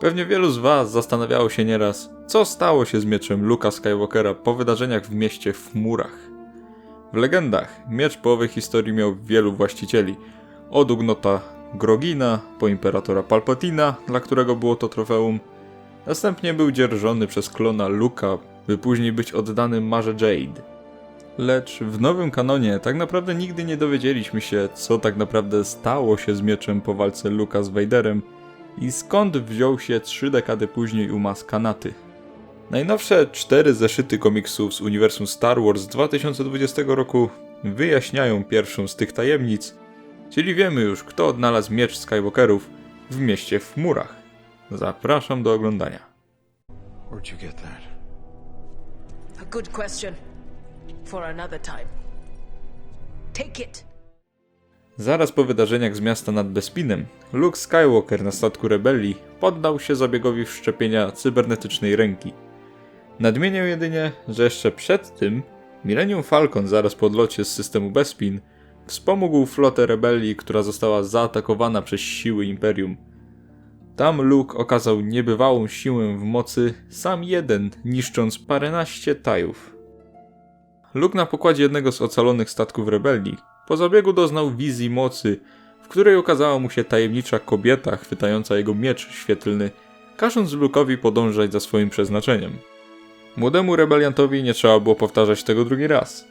Pewnie wielu z Was zastanawiało się nieraz, co stało się z mieczem Luka Skywalkera po wydarzeniach w mieście w chmurach. W legendach miecz połowy historii miał wielu właścicieli. Od ugnota Grogina, po imperatora Palpatina, dla którego było to trofeum. Następnie był dzierżony przez klona Luka, by później być oddany Marze Jade. Lecz w nowym kanonie tak naprawdę nigdy nie dowiedzieliśmy się, co tak naprawdę stało się z mieczem po walce Luka z Vaderem i skąd wziął się trzy dekady później u Mas Kanaty. Najnowsze cztery zeszyty komiksów z uniwersum Star Wars z 2020 roku wyjaśniają pierwszą z tych tajemnic, czyli wiemy już, kto odnalazł miecz Skywalkerów w mieście w chmurach. Zapraszam do oglądania. Where'd you get that? A good question. For another time. Take it. Zaraz po wydarzeniach z miasta nad Bespinem, Luke Skywalker na statku rebelii poddał się zabiegowi wszczepienia cybernetycznej ręki. Nadmienię jedynie, że jeszcze przed tym Millennium Falcon zaraz po odlocie z systemu Bespin wspomógł flotę rebelii, która została zaatakowana przez siły Imperium. Tam Luke okazał niebywałą siłę w mocy sam jeden, niszcząc paręnaście tajów. Luke na pokładzie jednego z ocalonych statków rebelii po zabiegu doznał wizji mocy, w której okazała mu się tajemnicza kobieta chwytająca jego miecz świetlny, każąc Luke'owi podążać za swoim przeznaczeniem. Młodemu rebeliantowi nie trzeba było powtarzać tego drugi raz.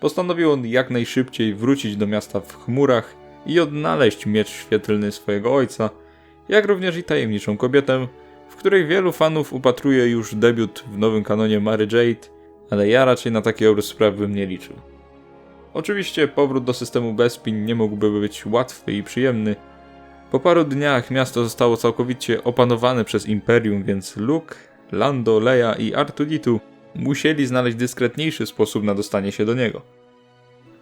Postanowił on jak najszybciej wrócić do miasta w chmurach i odnaleźć miecz świetlny swojego ojca, jak również i tajemniczą kobietę, w której wielu fanów upatruje już debiut w nowym kanonie Mary Jade, ale ja raczej na taki obraz spraw bym nie liczył. Oczywiście powrót do systemu Bespin nie mógłby być łatwy i przyjemny. Po paru dniach miasto zostało całkowicie opanowane przez Imperium, więc Luke, Lando, Leia i Artuditu musieli znaleźć dyskretniejszy sposób na dostanie się do niego.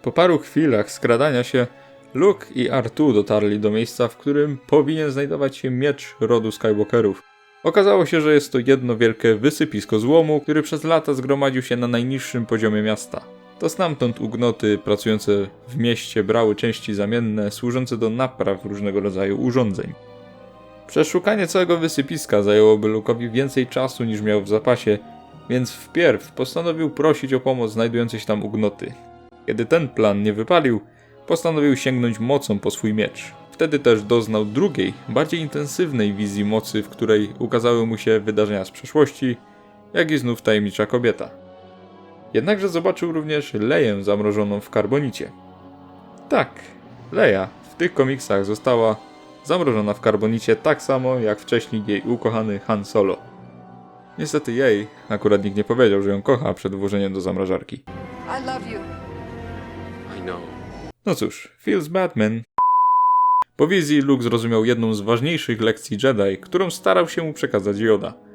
Po paru chwilach skradania się, Luke i Artu dotarli do miejsca, w którym powinien znajdować się miecz rodu Skywalkerów. Okazało się, że jest to jedno wielkie wysypisko złomu, który przez lata zgromadził się na najniższym poziomie miasta. To stamtąd ugnoty pracujące w mieście brały części zamienne służące do napraw różnego rodzaju urządzeń. Przeszukanie całego wysypiska zajęłoby Luke'owi więcej czasu niż miał w zapasie, więc wpierw postanowił prosić o pomoc znajdujące się tam ugnoty. Kiedy ten plan nie wypalił, postanowił sięgnąć mocą po swój miecz. Wtedy też doznał drugiej, bardziej intensywnej wizji mocy, w której ukazały mu się wydarzenia z przeszłości, jak i znów tajemnicza kobieta. Jednakże zobaczył również Leję zamrożoną w karbonicie. Tak, Leja w tych komiksach została zamrożona w karbonicie tak samo jak wcześniej jej ukochany Han Solo. Niestety jej akurat nikt nie powiedział, że ją kocha przed włożeniem do zamrażarki. I love you. I know. No cóż, feels Batman. Po wizji Luke zrozumiał jedną z ważniejszych lekcji Jedi, którą starał się mu przekazać Yoda.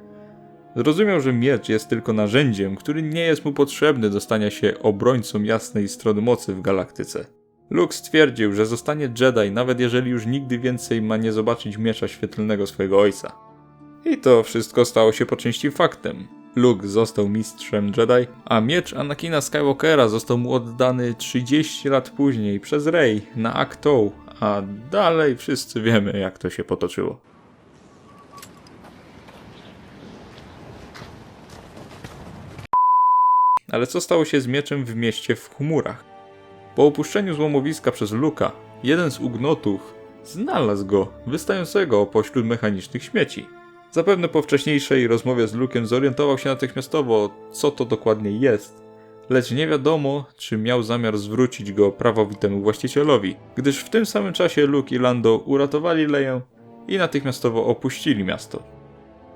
Zrozumiał, że miecz jest tylko narzędziem, który nie jest mu potrzebny do stania się obrońcą jasnej strony mocy w galaktyce. Luke stwierdził, że zostanie Jedi, nawet jeżeli już nigdy więcej ma nie zobaczyć miecza świetlnego swojego ojca. I to wszystko stało się po części faktem. Luke został mistrzem Jedi, a miecz Anakina Skywalkera został mu oddany 30 lat później przez Rey na Acto, a dalej wszyscy wiemy jak to się potoczyło. Ale co stało się z mieczem w mieście w chmurach? Po opuszczeniu złomowiska przez Luka, jeden z ugnotów znalazł go wystającego pośród mechanicznych śmieci. Zapewne po wcześniejszej rozmowie z Lukiem zorientował się natychmiastowo, co to dokładnie jest, lecz nie wiadomo, czy miał zamiar zwrócić go prawowitemu właścicielowi, gdyż w tym samym czasie Luke i Lando uratowali Leję i natychmiastowo opuścili miasto.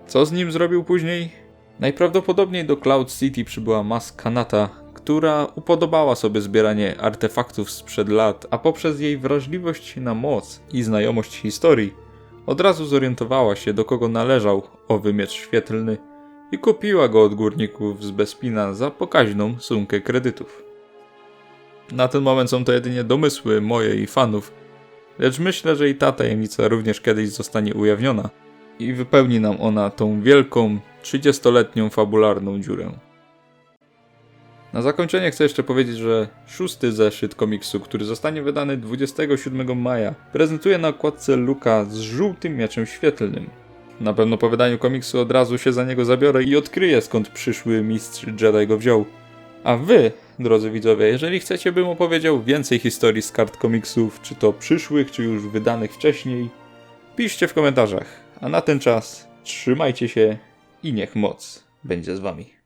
Co z nim zrobił później? Najprawdopodobniej do Cloud City przybyła Mas Kanata, która upodobała sobie zbieranie artefaktów sprzed lat, a poprzez jej wrażliwość na moc i znajomość historii od razu zorientowała się, do kogo należał owy miecz świetlny i kupiła go od górników z Bespina za pokaźną sumkę kredytów. Na ten moment są to jedynie domysły moje i fanów, lecz myślę, że i ta tajemnica również kiedyś zostanie ujawniona i wypełni nam ona tą wielką, 30-letnią fabularną dziurę. Na zakończenie chcę jeszcze powiedzieć, że szósty zeszyt komiksu, który zostanie wydany 27 maja, prezentuje na okładce Luka z żółtym mieczem świetlnym. Na pewno po wydaniu komiksu od razu się za niego zabiorę i odkryję skąd przyszły mistrz Jedi go wziął. A wy, drodzy widzowie, jeżeli chcecie, bym opowiedział więcej historii z kart komiksów, czy to przyszłych, czy już wydanych wcześniej, piszcie w komentarzach. A na ten czas trzymajcie się i niech moc będzie z wami.